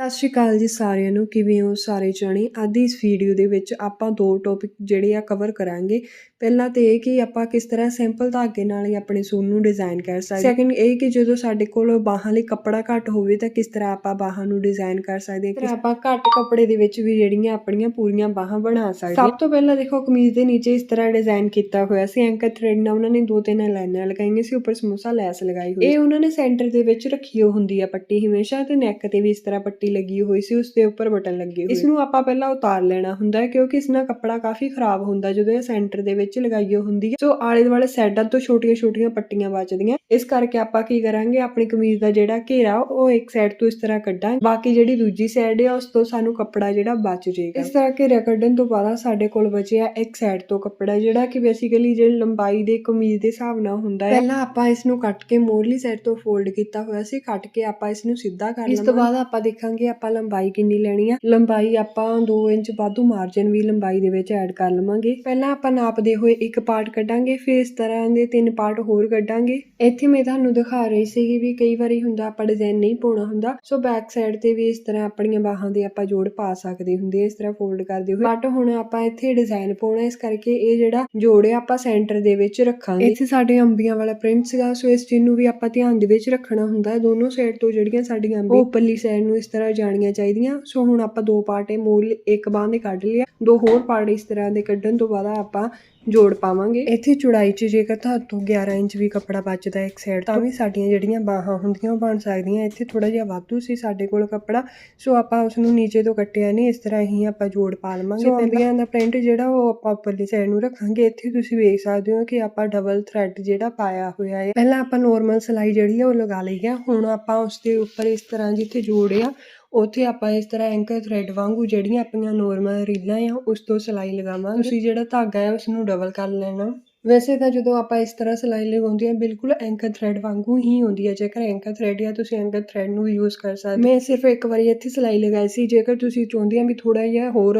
ਸਤਿ ਸ਼੍ਰੀ ਅਕਾਲ ਜੀ ਸਾਰਿਆਂ ਨੂੰ, ਕਿਵੇਂ ਹੋ ਸਾਰੇ ਜਣੇ? ਅੱਜ ਦੀ ਇਸ ਵੀਡੀਓ ਦੇ ਵਿੱਚ ਆਪਾਂ ਦੋ ਟੌਪਿਕ ਜਿਹੜੇ ਆ ਕਵਰ ਕਰਾਂਗੇ। ਪਹਿਲਾਂ ਤੇ ਇਹ ਕਿ ਆਪਾਂ ਕਿਸ ਤਰ੍ਹਾਂ ਸਿੰਪਲ ਧਾਗੇ ਨਾਲ ਹੀ ਆਪਣੇ ਸੂਟ ਨੂੰ ਡਿਜ਼ਾਈਨ ਕਰ ਸਕਦੇ ਸੈਕੰਡ ਇਹ ਕਿ ਜਦੋਂ ਸਾਡੇ ਕੋਲ ਬਾਹਾਂ ਲਈ ਕੱਪੜਾ ਘੱਟ ਹੋਵੇ ਤਾਂ ਕਿਸ ਤਰ੍ਹਾਂ ਆਪਾਂ ਬਾਹਾਂ ਨੂੰ ਡਿਜ਼ਾਈਨ ਕਰ ਸਕਦੇ ਹਾਂ। ਕਿਸ ਆਪਾਂ ਘੱਟ ਕੱਪੜੇ ਦੇ ਵਿੱਚ ਵੀ ਜਿਹੜੀਆਂ ਆਪਣੀਆਂ ਪੂਰੀਆਂ ਬਾਹਾਂ ਬਣਾ ਸਕਦੇ ਹਾਂ। ਸਭ ਤੋਂ ਪਹਿਲਾਂ ਦੇਖੋ ਕਮੀਜ਼ ਦੇ ਨੀਚੇ ਇਸ ਤਰ੍ਹਾਂ ਡਿਜ਼ਾਈਨ ਕੀਤਾ ਹੋਇਆ ਸੀ। ਐਂਕਰ ਥ੍ਰੈਡ ਨਾਲ ਉਹਨਾਂ ਨੇ ਦੋ ਤਿੰਨ ਲਾਈਨਾਂ ਲਗਾਈਆਂ ਸੀ। ਉੱਪਰ ਸਮੋਸਾ ਲੈਸ ਲਗਾਈ ਹੋਈ ਇਹ ਉਹਨਾਂ ਨੇ ਸੈਂਟਰ ਦੇ ਵਿੱਚ ਰੱਖੀ ਹੁੰਦੀ ਆ ਪੱਟੀ ਹਮੇਸ਼ਾ ਤੇ ਨੈਕ ਤੇ ਵੀ ਇਸ ਤਰ੍ਹਾਂ ਪੱਟੀ ਲੱਗੀ ਹੋਈ ਸੀ। ਉਸ ਦੇ ਉੱਪਰ ਬਟਨ ਲੱਗੇ ਹੋਏ ਇਸ ਨੂੰ ਆਪਾਂ ਪਹਿਲਾਂ ਉਤਾਰ ਲੈਣਾ ਹੁੰਦਾ ਹੈ ਕਿਉਂਕਿ ਇਸ ਨਾਲ ਕੱਪੜਾ ਕਾਫੀ ਖਰਾਬ ਹੁੰਦਾ ਜਦੋਂ ਇਹ ਸੈਂਟਰ ਦੇ ਵਿੱਚ ਲਗਾਈ ਹੋ ਹੁੰਦੀ ਹੈ। ਸੋ ਆਲੇ ਦੁਆਲੇ ਸਾਈਡਾਂ ਤੋਂ ਛੋਟੀਆਂ-ਛੋਟੀਆਂ ਪੱਟੀਆਂ ਬਚਦੀਆਂ ਇਸ ਕਰਕੇ ਆਪਾਂ ਕੀ ਕਰਾਂਗੇ ਆਪਣੀ ਕਮੀਜ਼ ਦਾ ਜਿਹੜਾ ਘੇਰਾ ਉਹ ਇੱਕ ਸਾਈਡ ਤੋਂ ਇਸ ਤਰ੍ਹਾਂ ਕੱਢਾਂਗੇ। ਬਾਕੀ ਜਿਹੜੀ ਦੂਜੀ ਸਾਈਡ ਹੈ ਉਸ ਤੋਂ ਸਾਨੂੰ ਕੱਪੜਾ ਜਿਹੜਾ ਬਚ ਜਾਏਗਾ। ਇਸ ਤਰ੍ਹਾਂ ਘੇਰਾ ਕੱਢਣ ਤੋਂ ਬਾਅਦ ਸਾਡੇ ਕੋਲ ਬਚਿਆ ਇੱਕ ਸਾਈਡ ਤੋਂ ਕੱਪੜਾ ਜਿਹੜਾ ਕਿ ਬੇਸਿਕਲੀ ਜਿਹੜੀ ਲੰਬਾਈ ਦੇ ਕਮੀਜ਼ ਦੇ ਹਿਸਾਬ ਨਾਲ ਹੁੰਦਾ ਹੈ। ਪਹਿਲਾਂ ਆਪਾਂ ਇਸ ਨੂੰ ਕੱਟ ਕੇ ਮੋਰਲੀ ਸਾਈਡ ਤੋਂ ਫੋਲਡ ਕੀਤਾ ਹੋਇਆ ਸੀ। ਕੱਟ ਕੇ ਆਪਾਂ ਇਸ ਨੂੰ ਸਿੱਧਾ ਕਰ ਲਵਾਂਗੇ ਇਸ ਤੋਂ ਬਾਅਦ ਆਪਾਂ ਦੇਖਾਂਗੇ ਆਪਾਂ ਲੰਬਾਈ ਕਿੰਨੀ ਲੈਣੀ ਆ। ਲੰਬਾਈ ਆਪਾਂ 2 ਇੰਚ ਵਾਧੂ ਮਾਰਜਨ ਵੀ ਲੰਬਾਈ ਦੇ ਵਿੱਚ ਐਡ ਕਰ ਲਵਾਂਗੇ। ਪਹਿਲਾਂ ਆਪਾਂ ਨਾਪਦੇ ਹੋਏ ਇੱਕ ਪਾਰਟ ਕੱਢਾਂਗੇ, ਫਿਰ ਇਸ ਤਰ੍ਹਾਂ ਦੇ ਤਿੰਨ ਪਾਰਟ ਹੋਰ ਕੱਢਾਂਗੇ। ਇੱਥੇ ਮੈਂ ਤੁਹਾਨੂੰ ਦਿਖਾ ਰਹੀ ਸੀਗੀ ਵੀ ਕਈ ਵਾਰੀ ਹੁੰਦਾ ਆਪਾਂ ਡਿਜ਼ਾਈਨ ਨਹੀਂ ਪਾਉਣਾ ਹੁੰਦਾ ਸੋ ਬੈਕ ਸਾਈਡ ਤੇ ਵੀ ਇਸ ਤਰ੍ਹਾਂ ਆਪਣੀਆਂ ਬਾਹਾਂ ਦੇ ਆਪਾਂ ਜੋੜ ਪਾ ਸਕਦੇ ਹੁੰਦੇ ਇਸ ਤਰ੍ਹਾਂ ਫੋਲਡ ਕਰਦੇ ਹੋਏ। ਬਟ ਹੁਣ ਆਪਾਂ ਇੱਥੇ ਡਿਜ਼ਾਈਨ ਪਾਉਣਾ, ਇਸ ਕਰਕੇ ਇਹ ਜਿਹੜਾ ਜੋੜ ਆ ਆਪਾਂ ਸੈਂਟਰ ਦੇ ਵਿੱਚ ਰੱਖਾਂਗੇ। ਇੱਥੇ ਸਾਡੇ ਅੰਬੀਆਂ ਵਾਲਾ ਪ੍ਰਿੰਟ ਸੀਗਾ ਸੋ ਇਸ ਚੀਜ਼ ਨੂੰ ਵੀ ਆਪਾਂ ਧਿਆਨ ਦੇ ਵਿੱਚ ਰੱਖਣਾ ਹੁੰਦਾ ਹੈ ਦੋਨੋਂ ਸਾਈਡ ਤੋਂ ਜਿਹੜੀਆਂ ਸਾਡੀਆਂ ਅੰਬੀ ਉੱਪਰਲੀ ਸਾਈਡ ਨੂੰ ਇਸ ਤਰ੍ਹਾਂ ਜਾਣੀਆਂ ਚਾਹੀਦੀਆਂ। ਸੋ ਹੁਣ ਆਪਾਂ ਦੋ ਪਾਰਟ ਇਹ ਮੂਲ ਇੱਕ ਬਾਹ ਦੇ ਕੱਢ ਲਿਆ, ਦੋ ਹੋਰ ਪਾਰਟ ਇਸ ਤਰ੍ਹਾਂ ਦੇ ਕੱਢਣ ਤੋਂ ਬਾਅਦ ਆਪਾਂ ਜੋੜ ਪਾਵਾਂਗੇ। ਇੱਥੇ ਚੌੜਾਈ 'ਚ ਜੇਕਰ ਤੁਹਾਨੂੰ 11 ਇੰਚ ਵੀ ਕੱਪੜਾ ਬਚਦਾ ਇੱਕ ਸਾਈਡ ਤਾਂ ਵੀ ਸਾਡੀਆਂ ਜਿਹੜੀਆਂ ਬਾਹਾਂ ਹੁੰਦੀਆਂ ਉਹ ਬਣ ਸਕਦੀਆਂ। ਇੱਥੇ ਥੋੜਾ ਜਿਹਾ ਵਾਧੂ ਸੀ ਸਾਡੇ ਕੋਲ ਕੱਪੜਾ ਸੋ ਆਪਾਂ ਉਸ ਨੂੰ ਨੀਚੇ ਤੋਂ ਕੱਟਿਆ ਨਹੀਂ ਇਸ ਤਰ੍ਹਾਂ ਹੀ ਆਪਾਂ ਜੋੜ ਪਾ ਲਵਾਂਗੇ। ਸੋ ਅੰਬੀਆਂ ਦਾ ਪ੍ਰਿੰਟ ਜਿਹੜਾ ਉਹ ਆਪਾਂ ਉੱਪਰਲੀ ਸਾਈਡ ਨੂੰ ਰੱਖਾਂਗੇ। ਇੱਥੇ ਤੁਸੀਂ ਵੇਖ ਸਕਦੇ ਹੋ ਕਿ ਆਪਾਂ ਡਬਲ ਥ੍ਰੈਡ ਜਿਹੜਾ ਪਾਇਆ ਹੋਇਆ ਹੈ। ਪਹਿਲਾਂ ਆਪਾਂ ਨੋਰਮਲ ਸਲਾਈ ਜਿਹੜੀ ਹੈ ਉਹ ਲਗਾ ਲਈ ਹੈ ਹੁਣ ਆਪਾਂ ਉਸ ਦੇ ਉੱਪਰ ਇਸ ਤਰ੍ਹਾਂ ਜਿੱਥੇ ਜੋੜਿਆ ਉੱਥੇ ਆਪਾਂ ਇਸ ਤਰ੍ਹਾਂ ਐਂਕਰ ਥਰੈਡ ਵਾਂਗੂ ਜਿਹੜੀਆਂ ਆਪਣੀਆਂ ਨੋਰਮਲ ਰੀਲਾਂ ਆ, ਉਸ ਤੋਂ ਸਿਲਾਈ ਲਗਾਵਾਂਗੇ। ਤੁਸੀਂ ਜਿਹੜਾ ਧਾਗਾ ਹੈ ਉਸ ਨੂੰ ਡਬਲ ਕਰ ਲੈਣਾ। ਵੈਸੇ ਤਾਂ ਜਦੋਂ ਆਪਾਂ ਇਸ ਤਰ੍ਹਾਂ ਸਿਲਾਈ ਲਗਾਉਂਦੇ ਹਾਂ, ਬਿਲਕੁਲ ਐਂਕਰ ਥ੍ਰੈਡ ਵਾਂਗੂ ਹੀ ਹੁੰਦੀ ਹੈ। ਜੇਕਰ ਐਂਕਰ ਥ੍ਰੈਡ ਜਾਂ ਤੁਸੀਂ ਐਂਕਰ ਥ੍ਰੈਡ ਨੂੰ ਯੂਜ਼ ਕਰ ਸਕਦੇ ਮੈਂ ਸਿਰਫ ਇੱਕ ਵਾਰੀ ਇੱਥੇ ਸਿਲਾਈ ਲਗਾਈ ਸੀ। ਜੇਕਰ ਤੁਸੀਂ ਚਾਹੁੰਦੇ ਆ ਵੀ ਥੋੜਾ ਜਿਹਾ ਹੋਰ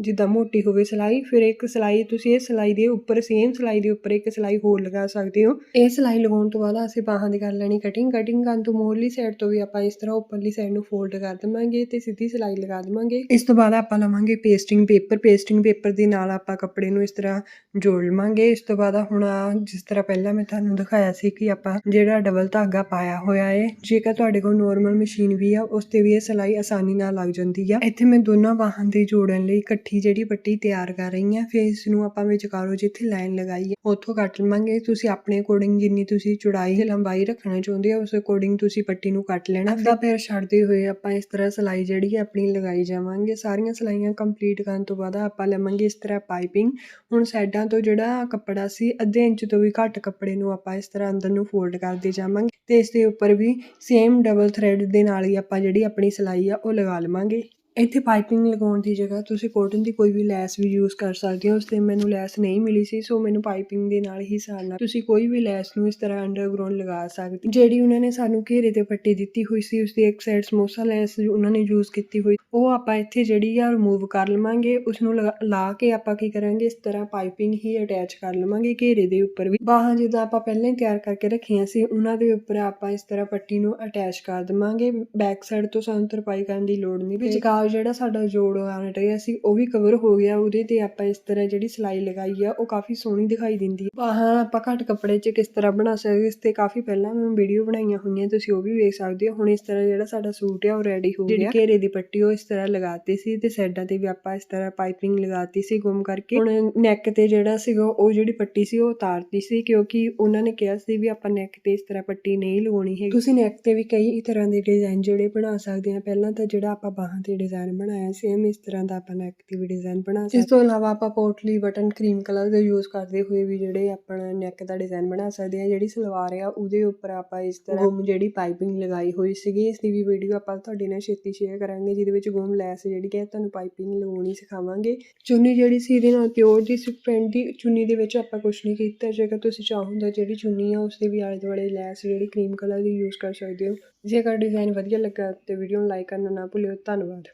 ਜਿੱਦਾਂ ਮੋਟੀ ਹੋਵੇ ਸਿਲਾਈ, ਫਿਰ ਇੱਕ ਸਿਲਾਈ ਤੁਸੀਂ ਇਹ ਸਿਲਾਈ ਦੇ ਉੱਪਰ ਸੇਮ ਸਿਲਾਈ ਦੇ ਉੱਪਰ ਇੱਕ ਸਿਲਾਈ ਹੋਰ ਲਗਾ ਸਕਦੇ ਹੋ। ਇਹ ਸਿਲਾਈ ਲਗਾਉਣ ਤੋਂ ਬਾਅਦ ਅਸੀਂ ਬਾਹਾਂ ਦੀ ਕਰ ਲੈਣੀ ਕਟਿੰਗ ਕਟਿੰਗ ਕਰਨ ਤੋਂ ਮੋਰਲੀ ਸਾਈਡ ਤੋਂ ਵੀ ਆਪਾਂ ਇਸ ਤਰ੍ਹਾਂ ਉੱਪਰਲੀ ਸਾਈਡ ਨੂੰ ਫੋਲਡ ਕਰ ਦੇਵਾਂਗੇ ਤੇ ਸਿੱਧੀ ਸਿਲਾਈ ਲਗਾ ਦੇਵਾਂਗੇ। ਇਸ ਤੋਂ ਬਾਅਦ ਆਪਾਂ ਲਵਾਂਗੇ ਪੇਸਟਿੰਗ ਪੇਪਰ ਪੇਸਟਿੰਗ ਪੇਪਰ ਦੇ ਨਾਲ ਆਪਾਂ ਕੱਪੜੇ ਨੂੰ ਇਸ ਤਰ੍ਹਾਂ ਜੋੜ ਲਵਾਂਗੇ। ਇਸ ਤੋਂ ਬਾਅਦ ਹੁਣ ਜਿਸ ਤਰ੍ਹਾਂ ਪਹਿਲਾਂ ਮੈਂ ਤੁਹਾਨੂੰ ਦਿਖਾਇਆ ਸੀ ਕਿ ਆਪਾਂ ਜਿਹੜਾ ਡਬਲ ਧਾਗਾ ਪਾਇਆ ਹੋਇਆ ਹੈ ਜੇਕਰ ਤੁਹਾਡੇ ਕੋਲ ਨੋਰਮਲ ਮਸ਼ੀਨ ਵੀ ਆ, ਉਸ ਤੇ ਵੀ ਇਹ ਸਿਲਾਈ ਆਸਾਨੀ ਨਾਲ ਲੱਗ ਜਾਂਦੀ ਆ। ਇੱਥੇ ਮੈਂ ਦੋਨਾਂ ਬਾਹਾਂ ਦੇ ਜੋੜਨ ਲਈ ਇਕੱਠੀ ਜਿਹੜੀ ਪੱਟੀ ਤਿਆਰ ਕਰ ਰਹੀ ਹਾਂ ਫਿਰ ਇਸ ਨੂੰ ਆਪਾਂ ਵਿਚਕਾਰੋਂ ਜਿੱਥੇ ਲਾਈਨ ਲਗਾਈ ਹੈ ਉੱਥੋਂ ਕੱਟ ਲਵਾਂਗੇ। ਤੁਸੀਂ ਆਪਣੇ ਅਕੋਰਡਿੰਗ ਜਿੰਨੀ ਤੁਸੀਂ ਚੌੜਾਈ ਲੰਬਾਈ ਰੱਖਣਾ ਚਾਹੁੰਦੇ ਹੋ, ਉਸ ਅਕੋਰਡਿੰਗ ਤੁਸੀਂ ਪੱਟੀ ਨੂੰ ਕੱਟ ਲੈਣਾ। ਫਿਰ ਪੈਰ ਛੱਡਦੇ ਹੋਏ ਆਪਾਂ ਇਸ ਤਰ੍ਹਾਂ ਸਿਲਾਈ ਜਿਹੜੀ ਹੈ ਆਪਣੀ ਲਗਾਈ ਜਾਵਾਂਗੇ। ਸਾਰੀਆਂ ਸਿਲਾਈਆਂ ਕੰਪਲੀਟ ਕਰਨ ਤੋਂ ਬਾਅਦ ਆਪਾਂ ਲਵਾਂਗੇ ਇਸ ਤਰ੍ਹਾਂ ਪਾਈਪਿੰਗ ਹੁਣ ਸਾਈਡਾਂ ਤੋਂ ਜਿਹੜਾ ਕੱਪੜਾ ਅਸੀਂ ਅੱਧੇ ਇੰਚ ਤੋਂ ਵੀ ਘੱਟ ਕੱਪੜੇ ਨੂੰ ਆਪਾਂ ਇਸ ਤਰ੍ਹਾਂ ਅੰਦਰ ਨੂੰ ਫੋਲਡ ਕਰਦੇ ਜਾਵਾਂਗੇ ਅਤੇ ਇਸ ਦੇ ਉੱਪਰ ਵੀ ਸੇਮ ਡਬਲ ਥਰੈਡ ਦੇ ਨਾਲ ਹੀ ਆਪਾਂ ਜਿਹੜੀ ਆਪਣੀ ਸਿਲਾਈ ਆ ਉਹ ਲਗਾ ਲਵਾਂਗੇ। ਇੱਥੇ ਪਾਈਪਿੰਗ ਲਗਾਉਣ ਦੀ ਜਗ੍ਹਾ ਤੁਸੀਂ ਕੋਟਨ ਦੀ ਕੋਈ ਵੀ ਲੈਸ ਵੀ ਯੂਜ਼ ਕਰ ਸਕਦੇ ਹੋ, ਉਸ ਤੇ ਮੈਨੂੰ ਲੈਸ ਨਹੀਂ ਮਿਲੀ ਸੀ ਸੋ ਮੈਨੂੰ ਪਾਈਪਿੰਗ ਦੇ ਨਾਲ ਹੀ ਸਾਰਨਾ ਤੁਸੀਂ ਕੋਈ ਵੀ ਲੈਸ ਨੂੰ ਇਸ ਤਰ੍ਹਾਂ ਅੰਡਰਗਰਾਉਂਡ ਲਗਾ ਸਕਦੇ ਜਿਹੜੀ ਉਹਨਾਂ ਨੇ ਸਾਨੂੰ ਘੇਰੇ ਤੇ ਪੱਟੀ ਦਿੱਤੀ ਹੋਈ ਸੀ ਉਸ ਦੀ ਇੱਕ ਸਾਈਡ ਸਮੋਸਾ ਲੈਸ ਉਹਨਾਂ ਨੇ ਯੂਜ਼ ਕੀਤੀ ਹੋਈ। ਉਹ ਆਪਾਂ ਇੱਥੇ ਜਿਹੜੀ ਆ ਰਿਮੂਵ ਕਰ ਲਵਾਂਗੇ ਉਸ ਨੂੰ ਲਾ ਕੇ ਆਪਾਂ ਕੀ ਕਰਾਂਗੇ, ਇਸ ਤਰ੍ਹਾਂ ਪਾਈਪਿੰਗ ਹੀ ਅਟੈਚ ਕਰ ਲਵਾਂਗੇ ਘੇਰੇ ਦੇ ਉੱਪਰ ਵੀ। ਬਾਹਾਂ ਜਿੱਦਾਂ ਆਪਾਂ ਪਹਿਲਾਂ ਹੀ ਤਿਆਰ ਕਰਕੇ ਰੱਖੀਆਂ ਸੀ, ਉਹਨਾਂ ਦੇ ਉੱਪਰ ਆਪਾਂ ਇਸ ਤਰ੍ਹਾਂ ਪੱਟੀ ਨੂੰ ਅਟੈਚ ਕਰ ਦਵਾਂਗੇ। ਬੈਕ ਸਾਈਡ ਤੋਂ ਸਾਨੂੰ ਤਰਪਾਈ ਕਰਨ ਦੀ ਲੋੜ ਨਹੀਂ। ਵਿਚਕਾਰ ਜਿਹੜਾ ਸਾਡਾ ਜੋੜ ਆਉਣ ਰਿਹਾ ਸੀ ਉਹ ਵੀ ਕਵਰ ਹੋ ਗਿਆ। ਉਹਦੇ ਤੇ ਆਪਾਂ ਇਸ ਤਰ੍ਹਾਂ ਜਿਹੜੀ ਸਿਲਾਈ ਲਗਾਈ ਆ ਉਹ ਕਾਫੀ ਸੋਹਣੀ ਦਿਖਾਈ ਦਿੰਦੀ ਹੈ ਬਾਹਾਂ ਆਪਾਂ ਘੱਟ ਕੱਪੜੇ 'ਚ ਕਿਸ ਤਰ੍ਹਾਂ ਬਣਾ ਸਕਦੇ ਇਸ ਤੇ ਕਾਫੀ ਪਹਿਲਾਂ ਮੈਂ ਵੀਡੀਓ ਬਣਾਈਆਂ ਹੋਈਆਂ ਤੁਸੀਂ ਉਹ ਵੀ ਵੇਖ ਸਕਦੇ ਹੋ। ਹੁਣ ਇਸ ਤਰ੍ਹਾਂ ਜਿਹੜਾ ਸਾਡਾ ਸੂਟ ਆ ਉਹ ਰੈਡੀ ਹੋ ਗਿਆ। ਜਿਹੜੀ ਘੇਰੇ ਦੀ ਪੱਟੀ ਉਹ ਇਸ ਤਰ੍ਹਾਂ ਲਗਾਤੀ ਸੀ ਤੇ ਸਾਈਡਾਂ ਤੇ ਵੀ ਆਪਾਂ ਇਸ ਤਰ੍ਹਾਂ ਪਾਈਪਿੰਗ ਲਗਾਤੀ ਸੀ ਗੁੰਮ ਕਰਕੇ। ਹੁਣ ਨੈਕ ਤੇ ਜਿਹੜਾ ਸੀਗਾ ਉਹ ਜਿਹੜੀ ਪੱਟੀ ਸੀ ਉਹ ਉਤਾਰਤੀ ਸੀ ਕਿਉਂਕਿ ਉਹਨਾਂ ਨੇ ਕਿਹਾ ਸੀ ਵੀ ਆਪਾਂ ਨੈਕ ਤੇ ਇਸ ਤਰ੍ਹਾਂ ਪੱਟੀ ਨਹੀਂ ਲਗਾਉਣੀ ਹੈ ਤੁਸੀਂ ਨੈਕ ਤੇ ਵੀ ਕਈ ਤਰ੍ਹਾਂ ਦੇ ਡਿਜ਼ਾਈਨ ਜਿਹੜੇ ਬਣਾ ਸਕਦੇ ਆ ਪਹਿਲਾਂ ਤਾਂ ਜਿਹੜਾ ਆਪਾਂ ਬਾਹਾਂ ਤੇ ਡਿਜ਼ਾਈਨ ਬਣਾਇਆ ਸੇਮ ਇਸ ਤਰ੍ਹਾਂ ਦਾ ਆਪਾਂ ਨੈਕ ਤੇ ਵੀ ਡਿਜ਼ਾਈਨ ਬਣਾ ਸਕਦੇ ਇਸ ਤੋਂ ਇਲਾਵਾ ਆਪਾਂ ਪੋਟਲੀ ਬਟਨ ਕਰੀਮ ਕਲਰ ਦੇ ਯੂਜ਼ ਕਰਦੇ ਹੋਏ ਵੀ ਜਿਹੜੇ ਆਪਣਾ ਨੈਕ ਦਾ ਡਿਜ਼ਾਈਨ ਬਣਾ ਸਕਦੇ ਆ ਜਿਹੜੀ ਸਲਵਾਰ ਆ ਉਹਦੇ ਉੱਪਰ ਆਪਾਂ ਇਸ ਤਰ੍ਹਾਂ ਗੁੰਮ ਜਿਹੜੀ ਪਾਈਪਿੰਗ ਲਗਾਈ ਹੋਈ ਸੀਗੀ ਇਸ ਦੀ ਵੀ ਵੀਡੀਓ ਆਪਾਂ ਤੁਹਾਡੇ ਨਾਲ ਛੇਤੀ ਸ਼ੇਅਰ ਕਰਾਂਗੇ ਜਿਹਦੇ ਵਿੱਚ ਗੁੰਮ ਲੈਸ ਜਿਹੜੀ ਹੈ ਤੁਹਾਨੂੰ ਪਾਈਪਿੰਗ ਲਗਾਉਣੀ ਸਿਖਾਵਾਂਗੇ। ਚੁੰਨੀ ਜਿਹੜੀ ਸੀ ਇਹਦੇ ਨਾਲ ਪਿਓਰ ਦੀ ਸੀ ਪ੍ਰਿੰਟ ਦੀ ਚੁੰਨੀ ਦੇ ਵਿੱਚ ਆਪਾਂ ਕੁਝ ਨਹੀਂ ਕੀਤਾ ਜੇਕਰ ਤੁਸੀਂ ਚਾਹੋ ਤਾਂ ਜਿਹੜੀ ਚੁੰਨੀ ਆ ਉਸ ਦੇ ਵੀ ਆਲੇ ਦੁਆਲੇ ਲੈਸ ਜਿਹੜੀ ਕਰੀਮ ਕਲਰ ਦੀ ਯੂਜ਼ ਕਰ ਸਕਦੇ ਹੋ। ਜੇਕਰ ਡਿਜ਼ਾਈਨ ਵਧੀਆ ਲੱਗਾ ਤੇ ਵੀਡੀਓ ਨੂੰ ਲਾਈਕ ਕਰਨਾ ਨਾ ਭੁੱਲਿਓ ਧੰਨਵਾਦ।